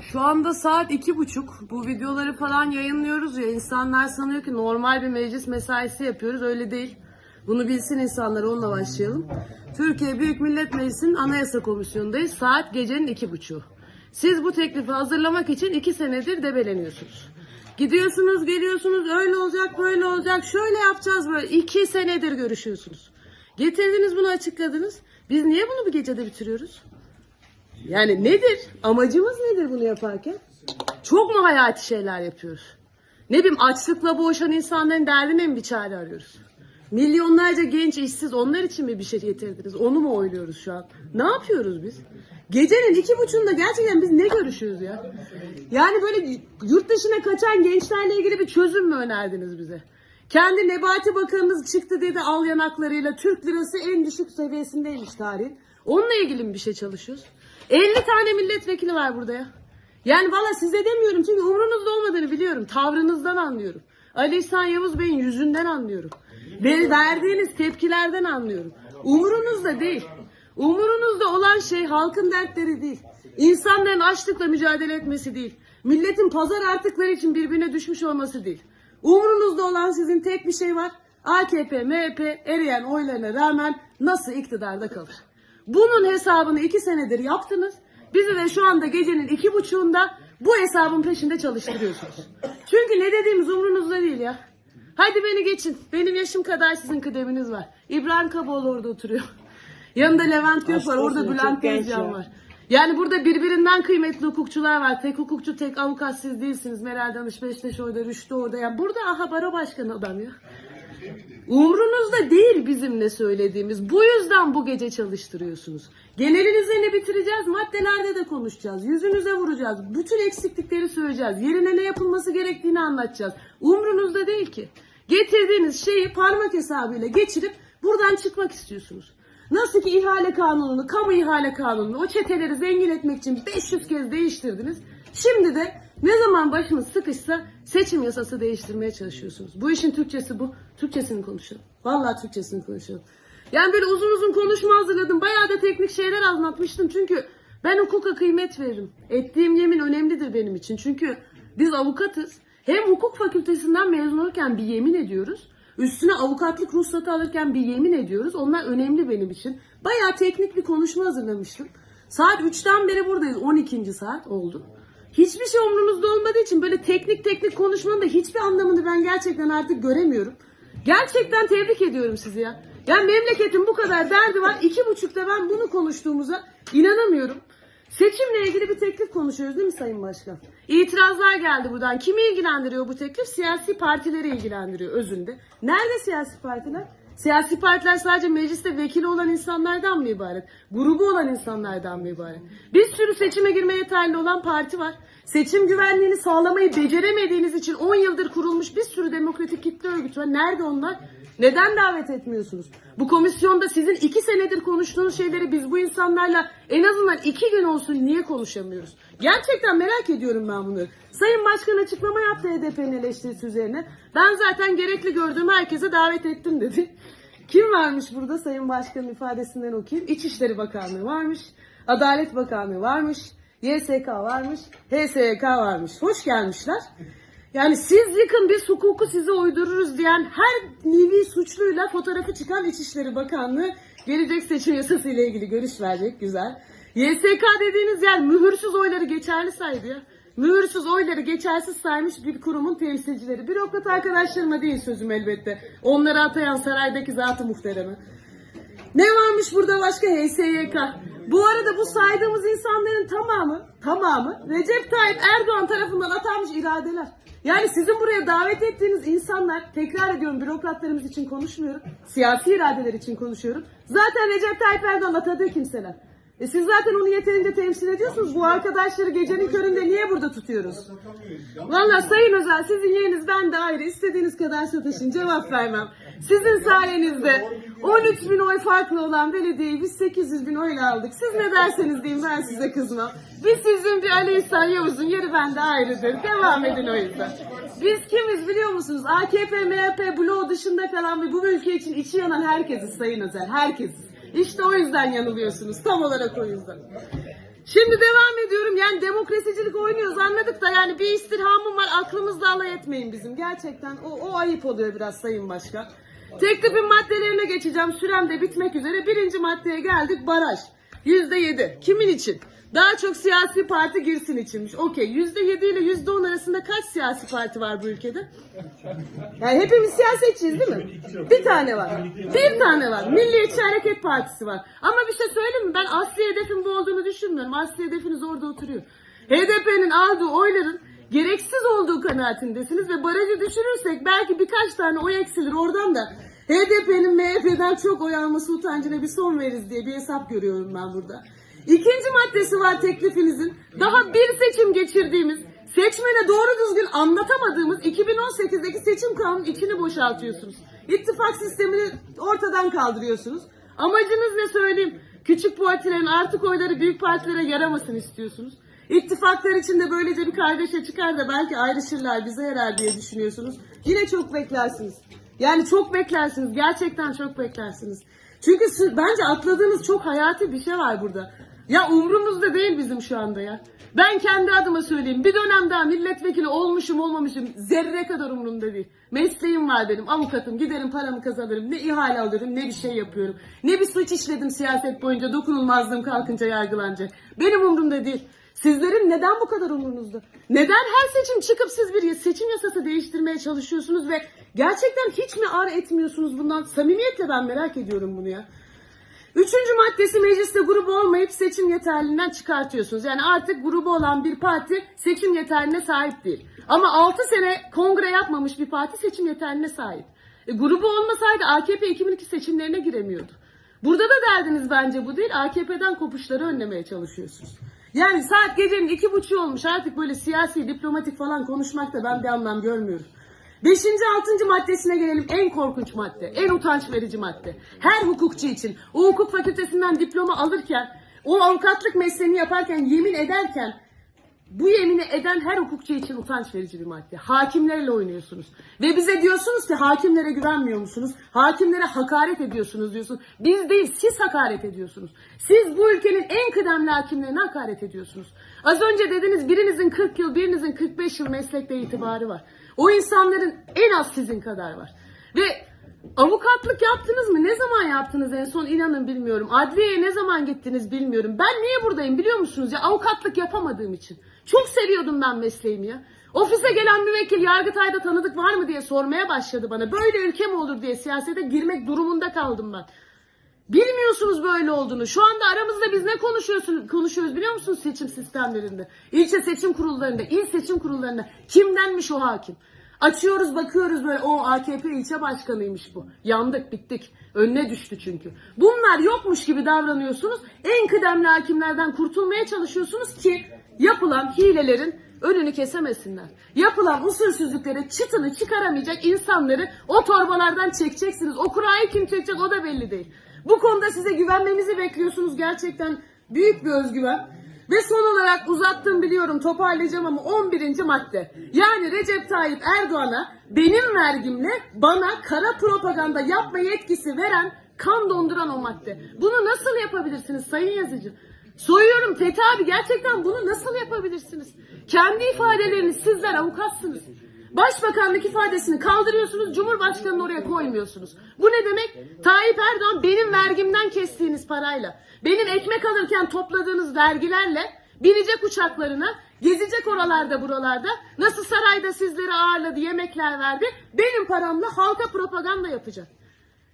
Şu anda saat iki buçuk. Bu videoları falan yayınlıyoruz ya. insanlar sanıyor ki normal bir meclis mesaisi yapıyoruz. Öyle değil. Bunu bilsin insanlar onunla başlayalım. Türkiye Büyük Millet Meclisi'nin Anayasa Komisyonu'ndayız. Saat gecenin iki buçuğu. Siz bu teklifi hazırlamak için iki senedir debeleniyorsunuz. Gidiyorsunuz, geliyorsunuz, öyle olacak, böyle olacak, şöyle yapacağız böyle. İki senedir görüşüyorsunuz. Getirdiniz bunu açıkladınız. Biz niye bunu bir gecede bitiriyoruz? Yani nedir? Amacımız nedir bunu yaparken? Çok mu hayati şeyler yapıyoruz? Ne bileyim açlıkla boğuşan insanların derdine mi bir çare arıyoruz? Milyonlarca genç işsiz onlar için mi bir şey getirdiniz? Onu mu oyluyoruz şu an? Ne yapıyoruz biz? Gecenin iki buçuğunda gerçekten biz ne görüşüyoruz ya? Yani böyle yurt dışına kaçan gençlerle ilgili bir çözüm mü önerdiniz bize? Kendi Nebati Bakanınız çıktı dedi al yanaklarıyla Türk lirası en düşük seviyesindeymiş tarihin. Onunla ilgili mi bir şey çalışıyoruz? 50 tane milletvekili var burada ya. Yani valla size demiyorum çünkü umrunuzda olmadığını biliyorum. Tavrınızdan anlıyorum. Ali İhsan Yavuz Bey'in yüzünden anlıyorum. Ve verdiğiniz tepkilerden anlıyorum. Umurunuzda değil. Umurunuzda olan şey halkın dertleri değil. İnsanların açlıkla mücadele etmesi değil. Milletin pazar artıkları için birbirine düşmüş olması değil. Umurunuzda olan sizin tek bir şey var. AKP, MHP eriyen oylarına rağmen nasıl iktidarda kalır? Bunun hesabını iki senedir yaptınız. Bizi de şu anda gecenin iki buçuğunda bu hesabın peşinde çalıştırıyorsunuz. Çünkü ne dediğimiz umrunuzda değil ya. Hadi beni geçin. Benim yaşım kadar sizin kıdeminiz var. İbrahim Kaboğlu orada oturuyor. Yanında Levent Gök var. Orada Bülent Tezcan var. Yani burada birbirinden kıymetli hukukçular var. Tek hukukçu, tek avukat siz değilsiniz. Meral Danış, Beşteş orada, Rüştü orada. Yani burada aha baro başkanı adam ya. Umrunuzda değil bizim ne söylediğimiz. Bu yüzden bu gece çalıştırıyorsunuz. Genelin üzerine bitireceğiz. Maddelerde de konuşacağız. Yüzünüze vuracağız. Bütün eksiklikleri söyleyeceğiz. Yerine ne yapılması gerektiğini anlatacağız. Umrunuzda değil ki. Getirdiğiniz şeyi parmak hesabıyla geçirip buradan çıkmak istiyorsunuz. Nasıl ki ihale kanununu, kamu ihale kanununu o çeteleri zengin etmek için 500 kez değiştirdiniz. Şimdi de ne zaman başınız sıkışsa seçim yasası değiştirmeye çalışıyorsunuz. Bu işin Türkçesi bu. Türkçesini konuşalım. Vallahi Türkçesini konuşalım. Yani böyle uzun uzun konuşma hazırladım. Bayağı da teknik şeyler anlatmıştım. Çünkü ben hukuka kıymet veririm. Ettiğim yemin önemlidir benim için. Çünkü biz avukatız. Hem hukuk fakültesinden mezun olurken bir yemin ediyoruz. Üstüne avukatlık ruhsatı alırken bir yemin ediyoruz. Onlar önemli benim için. Bayağı teknik bir konuşma hazırlamıştım. Saat 3'ten beri buradayız. 12. saat oldu. Hiçbir şey umrunuzda olmadığı için böyle teknik teknik konuşmanın da hiçbir anlamını ben gerçekten artık göremiyorum. Gerçekten tebrik ediyorum sizi ya. Yani memleketin bu kadar derdi var. İki buçukta ben bunu konuştuğumuza inanamıyorum. Seçimle ilgili bir teklif konuşuyoruz değil mi Sayın Başkan? İtirazlar geldi buradan. Kimi ilgilendiriyor bu teklif? Siyasi partileri ilgilendiriyor özünde. Nerede siyasi partiler? Siyasi partiler sadece mecliste vekili olan insanlardan mı ibaret? Grubu olan insanlardan mı ibaret? Bir sürü seçime girmeye yeterli olan parti var. Seçim güvenliğini sağlamayı beceremediğiniz için 10 yıldır kurulmuş bir sürü demokratik kitle örgütü var. Nerede onlar? Neden davet etmiyorsunuz? Bu komisyonda sizin iki senedir konuştuğunuz şeyleri biz bu insanlarla en azından iki gün olsun niye konuşamıyoruz? Gerçekten merak ediyorum ben bunları. Sayın Başkan açıklama yaptı HDP'nin eleştirisi üzerine. Ben zaten gerekli gördüğüm herkese davet ettim dedi. Kim varmış burada Sayın Başkan'ın ifadesinden okuyayım. İçişleri Bakanlığı varmış. Adalet Bakanlığı varmış. YSK varmış. HSYK varmış. Hoş gelmişler. Yani siz yıkın biz hukuku size uydururuz diyen her nevi suçluyla fotoğrafı çıkan İçişleri Bakanlığı gelecek seçim yasası ile ilgili görüş verecek. Güzel. YSK dediğiniz yer mühürsüz oyları geçerli saydı ya. Mühürsüz oyları geçersiz saymış bir kurumun temsilcileri. Bürokrat arkadaşlarıma değil sözüm elbette. Onları atayan saraydaki zatı muhteremi. Ne varmış burada başka HSYK? Bu arada bu saydığımız insanların tamamı, tamamı Recep Tayyip Erdoğan tarafından atanmış iradeler. Yani sizin buraya davet ettiğiniz insanlar, tekrar ediyorum bürokratlarımız için konuşmuyorum, siyasi iradeler için konuşuyorum. Zaten Recep Tayyip Erdoğan atadığı kimseler. E siz zaten onu yeterince temsil ediyorsunuz. Bu arkadaşları gecenin köründe niye burada tutuyoruz? Valla Sayın Özel sizin yeriniz ben de ayrı. İstediğiniz kadar sataşın cevap vermem. Sizin sayenizde 13 bin oy farklı olan belediyeyi biz 800 bin oyla aldık. Siz ne derseniz deyin ben size kızmam. Biz sizin bir Ali İhsan Yavuz'un yeri bende ayrıdır. Devam edin o yüzden. Biz kimiz biliyor musunuz? AKP, MHP bloğu dışında kalan ve bu ülke için içi yanan herkesiz Sayın Özel. Herkesiz. İşte o yüzden yanılıyorsunuz. Tam olarak o yüzden. Şimdi devam ediyorum. Yani demokrasicilik oynuyoruz anladık da yani bir istirhamım var. Aklımızla alay etmeyin bizim. Gerçekten o, o ayıp oluyor biraz Sayın Başkan. Teklifin maddelerine geçeceğim. Sürem de bitmek üzere. Birinci maddeye geldik. Baraj. Yüzde yedi. Kimin için? Daha çok siyasi parti girsin içinmiş. Okey. Yüzde yedi ile yüzde on arasında kaç siyasi parti var bu ülkede? Yani hepimiz siyasetçiyiz değil mi? Bir tane var. Bir tane var. Milliyetçi Hareket Partisi var. Ama bir şey söyleyeyim mi? Ben asli hedefin bu olduğunu düşünmüyorum. Asli hedefiniz orada oturuyor. HDP'nin aldığı oyların gereksiz olduğu kanaatindesiniz ve barajı düşürürsek belki birkaç tane oy eksilir oradan da HDP'nin MHP'den çok oy alması utancına bir son veririz diye bir hesap görüyorum ben burada. İkinci maddesi var teklifinizin. Daha bir seçim geçirdiğimiz, seçmene doğru düzgün anlatamadığımız 2018'deki seçim kanunun içini boşaltıyorsunuz. İttifak sistemini ortadan kaldırıyorsunuz. Amacınız ne söyleyeyim? Küçük partilerin artık oyları büyük partilere yaramasın istiyorsunuz. İttifaklar içinde böylece bir kardeşe çıkar da belki ayrışırlar bize yarar diye düşünüyorsunuz. Yine çok beklersiniz. Yani çok beklersiniz. Gerçekten çok beklersiniz. Çünkü siz- bence atladığınız çok hayati bir şey var burada. Ya umrumuzda değil bizim şu anda ya. Ben kendi adıma söyleyeyim. Bir dönem daha milletvekili olmuşum olmamışım zerre kadar umurumda değil. Mesleğim var benim. Avukatım. Giderim paramı kazanırım. Ne ihale alırım ne bir şey yapıyorum. Ne bir suç işledim siyaset boyunca dokunulmazlığım kalkınca yargılanacak. Benim umurumda değil. Sizlerin neden bu kadar umurunuzda? Neden her seçim çıkıp siz bir seçim yasası değiştirmeye çalışıyorsunuz ve gerçekten hiç mi ar etmiyorsunuz bundan? Samimiyetle ben merak ediyorum bunu ya. Üçüncü maddesi mecliste grubu olmayıp seçim yeterliliğinden çıkartıyorsunuz. Yani artık grubu olan bir parti seçim yeterliğine sahip değil. Ama 6 sene kongre yapmamış bir parti seçim yeterliğine sahip. E, grubu olmasaydı AKP 2002 seçimlerine giremiyordu. Burada da derdiniz bence bu değil. AKP'den kopuşları önlemeye çalışıyorsunuz. Yani saat gecenin iki buçuğu olmuş artık böyle siyasi, diplomatik falan konuşmakta ben bir anlam görmüyorum. Beşinci, altıncı maddesine gelelim. En korkunç madde, en utanç verici madde. Her hukukçu için o hukuk fakültesinden diploma alırken, o avukatlık mesleğini yaparken, yemin ederken bu yemini eden her hukukçu için utanç verici bir madde. Hakimlerle oynuyorsunuz. Ve bize diyorsunuz ki hakimlere güvenmiyor musunuz? Hakimlere hakaret ediyorsunuz diyorsunuz. Biz değil siz hakaret ediyorsunuz. Siz bu ülkenin en kıdemli hakimlerine hakaret ediyorsunuz. Az önce dediniz birinizin 40 yıl birinizin 45 yıl meslekte itibarı var. O insanların en az sizin kadar var. Ve avukatlık yaptınız mı? Ne zaman yaptınız en son inanın bilmiyorum. Adliyeye ne zaman gittiniz bilmiyorum. Ben niye buradayım biliyor musunuz ya? Avukatlık yapamadığım için. Çok seviyordum ben mesleğimi ya. Ofise gelen müvekkil Yargıtay'da tanıdık var mı diye sormaya başladı bana. Böyle ülke mi olur diye siyasete girmek durumunda kaldım ben. Bilmiyorsunuz böyle olduğunu. Şu anda aramızda biz ne konuşuyorsun, konuşuyoruz biliyor musunuz seçim sistemlerinde? İlçe seçim kurullarında, il seçim kurullarında kimdenmiş o hakim? Açıyoruz bakıyoruz böyle o AKP ilçe başkanıymış bu. Yandık bittik. Önüne düştü çünkü. Bunlar yokmuş gibi davranıyorsunuz. En kıdemli hakimlerden kurtulmaya çalışıyorsunuz ki yapılan hilelerin önünü kesemesinler. Yapılan usulsüzlüklere çıtını çıkaramayacak insanları o torbalardan çekeceksiniz. O kurayı kim çekecek o da belli değil. Bu konuda size güvenmemizi bekliyorsunuz. Gerçekten büyük bir özgüven. Ve son olarak uzattım biliyorum toparlayacağım ama 11. madde. Yani Recep Tayyip Erdoğan'a benim vergimle bana kara propaganda yapma yetkisi veren kan donduran o madde. Bunu nasıl yapabilirsiniz sayın yazıcı? Soruyorum Fethi abi gerçekten bunu nasıl yapabilirsiniz? Kendi ifadeleriniz sizler avukatsınız. Başbakanlık ifadesini kaldırıyorsunuz, Cumhurbaşkanı'nı oraya koymuyorsunuz. Bu ne demek? Tayyip Erdoğan benim vergimden kestiğiniz parayla, benim ekmek alırken topladığınız vergilerle binecek uçaklarına, gezecek oralarda buralarda, nasıl sarayda sizleri ağırladı, yemekler verdi, benim paramla halka propaganda yapacak.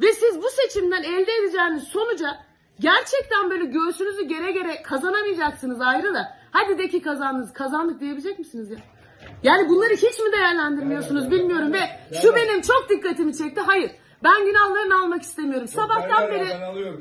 Ve siz bu seçimden elde edeceğiniz sonuca gerçekten böyle göğsünüzü gere gere kazanamayacaksınız ayrı da. Hadi de ki kazandınız, kazandık diyebilecek misiniz ya? Yani bunları hiç mi değerlendirmiyorsunuz bilmiyorum ve şu benim çok dikkatimi çekti. Hayır. Ben günahlarını almak istemiyorum. Sabahtan beri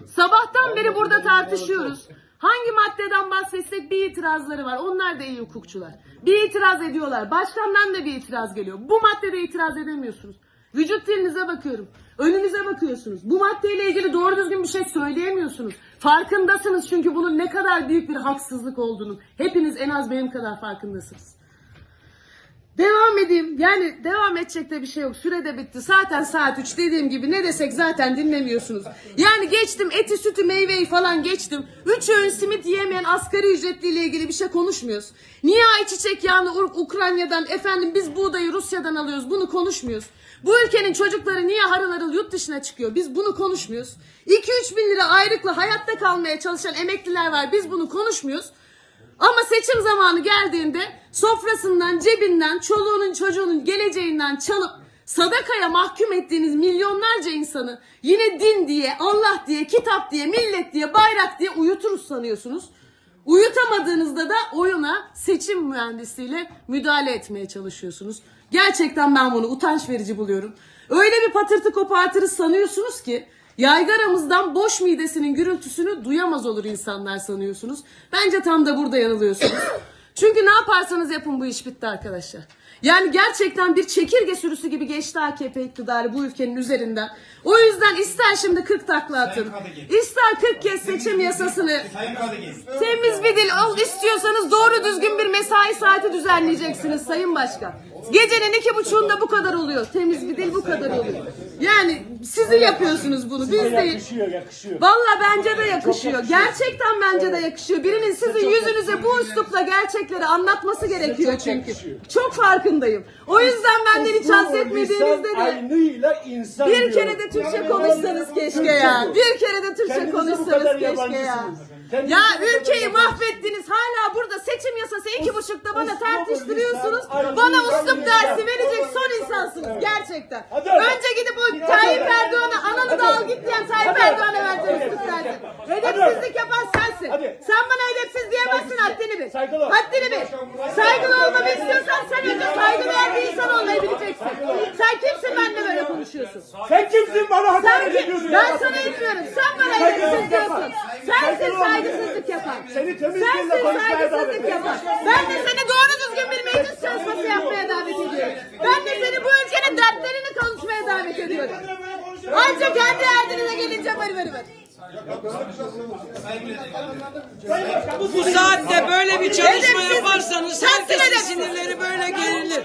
sabahtan beri burada tartışıyoruz. Hangi maddeden bahsetsek bir itirazları var. Onlar da iyi hukukçular. Bir itiraz ediyorlar. Başkandan da bir itiraz geliyor. Bu maddede itiraz edemiyorsunuz. Vücut dilinize bakıyorum. Önünüze bakıyorsunuz. Bu maddeyle ilgili doğru düzgün bir şey söyleyemiyorsunuz. Farkındasınız çünkü bunun ne kadar büyük bir haksızlık olduğunu. Hepiniz en az benim kadar farkındasınız. Devam edeyim. Yani devam edecek de bir şey yok. Süre de bitti. Zaten saat 3 dediğim gibi ne desek zaten dinlemiyorsunuz. Yani geçtim eti sütü meyveyi falan geçtim. 3 öğün simit yiyemeyen asgari ücretliyle ilgili bir şey konuşmuyoruz. Niye ayçiçek yağını Ukrayna'dan efendim biz buğdayı Rusya'dan alıyoruz bunu konuşmuyoruz. Bu ülkenin çocukları niye harıl harıl yurt dışına çıkıyor? Biz bunu konuşmuyoruz. 2-3 bin lira ayrıkla hayatta kalmaya çalışan emekliler var. Biz bunu konuşmuyoruz. Ama seçim zamanı geldiğinde sofrasından, cebinden, çoluğunun çocuğunun geleceğinden çalıp sadakaya mahkum ettiğiniz milyonlarca insanı yine din diye, Allah diye, kitap diye, millet diye, bayrak diye uyuturuz sanıyorsunuz. Uyutamadığınızda da oyuna seçim mühendisiyle müdahale etmeye çalışıyorsunuz. Gerçekten ben bunu utanç verici buluyorum. Öyle bir patırtı kopartırız sanıyorsunuz ki yaygaramızdan boş midesinin gürültüsünü duyamaz olur insanlar sanıyorsunuz. Bence tam da burada yanılıyorsunuz. Çünkü ne yaparsanız yapın bu iş bitti arkadaşlar. Yani gerçekten bir çekirge sürüsü gibi geçti AKP iktidarı bu ülkenin üzerinden. O yüzden ister şimdi 40 takla atın, ister 40 kez seçim yasasını. Temiz bir dil ol istiyorsanız doğru düzgün bir mesai saati düzenleyeceksiniz Sayın Başkan. Gecenin iki buçuğunda bu kadar oluyor. Temiz bir dil bu kadar oluyor. Yani sizi yapıyorsunuz bunu. Biz değil. Yakışıyor, yakışıyor. Valla bence de yakışıyor. Gerçekten bence de yakışıyor. Birinin sizin yüzünüze bu üslupla gerçekleri anlatması gerekiyor çok çünkü. yakışıyor. Çok farkındayım. O yüzden benden hiç bahsetmediğinizde de Aynıyla insan bir diyorum. kere de Türkçe konuşsanız keşke ya. Bir kere de Türkçe Kendinizi bu konuşsanız kadar keşke ya. yabancısınız. Kendinizi Ya kadar ülkeyi mahvettiniz. Hala burada seçim yasası iki buçukta bana uslubu tartıştırıyorsunuz. lisan, Bana arzu, uslup dersi verecek son insansınız. Gerçekten. Hadi hadi. Önce gidip o Hadi Tayyip hadi. Erdoğan'a ananı Hadi da al hadi. git diyen Tayyip Hadi hadi. Erdoğan'a vereceksin uslup dersi. Edepsizlik yapan sensin. Hadi. Sen bana edepsiz diyemezsin haddini bil. Saygılı. Haddini bil. Saygılı olmamı istiyorsan sen önce saygıdeğer bir insan olmayı bileceksin. Sen kimsin benimle böyle konuşuyorsun? Sen kimsin bana Sen hakaret kim? ediyorsun? Ben sana etmiyorum. Sen bana edepsiz diyorsun. Sensin saygısızlık yapan. Seni temiz dille konuşmaya davet saygısızlık ediyorum. Ben de seni doğru düzgün bir meclis çalışması yapmaya davet ediyorum. Ben de seni bu ülkenin dertlerini konuşmaya davet ediyorum. Ancak kendi derdinize gelince vır vır vır. Bu saatte böyle bir çalışma yaparsanız herkesin sinirleri böyle gerilir.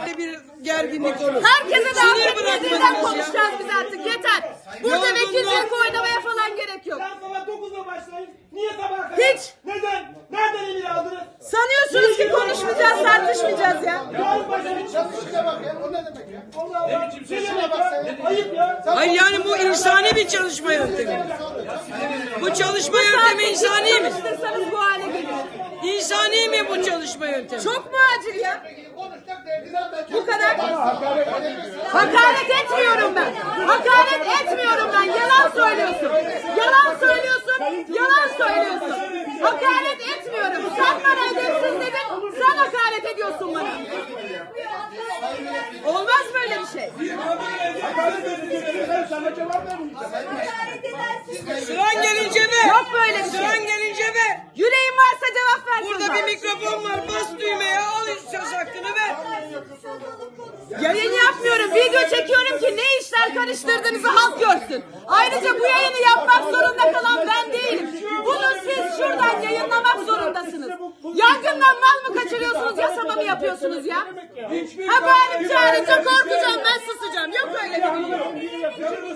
Böyle bir gerginlik olur. Herkese de Sinir affetmediğinden bırakmadınız ya. konuşacağız biz artık yeter. Burada Yorgunlar- vekilcilik oynamaya falan gerek yok. Sen sabah 9'da başlayın. Niye sabah kadar? Hiç. Neden? Nereden emir aldınız? Sanıyorsunuz ki konuşmayacağız, tartışmayacağız ya. Yağız başlayın. Çalışına bak ya. O ne demek ya? Allah Allah. Ne demek ya? Ayıp ya. Hayır yani bu insani bir çalışma yöntemi. Bu çalışma yöntemi insani mi? Konuştursanız bu hale gelir. İnsani mi bu çalışma yöntemi? Çok mu acil ya? Bu kadar. Hakaret etmiyorum ben. Hakaret etmiyorum ben. Yalan söylüyorsun. Yalan söylüyorsun. Yalan söylüyorsun. Hakaret etmiyorum. Sen bana edepsiz dedin. Sen hakaret ediyorsun bana. Olmaz böyle bir şey. Sıran gelince ver. Yok böyle bir şey. Sıran gelince ver. Yüreğin varsa cevap ver. Burada bir mikrofon var. Bas düğmeye al söz hakkını ver. Yayın yapmıyorum. Video çekiyorum ki ne işler karıştırdığınızı halk görsün. Ayrıca bu yayını mı kaçırıyorsunuz, yasama mı yapıyorsunuz ya? Ha bağırıp çağırınca korkacağım ben susacağım. Yok öyle bir yapıyorsun?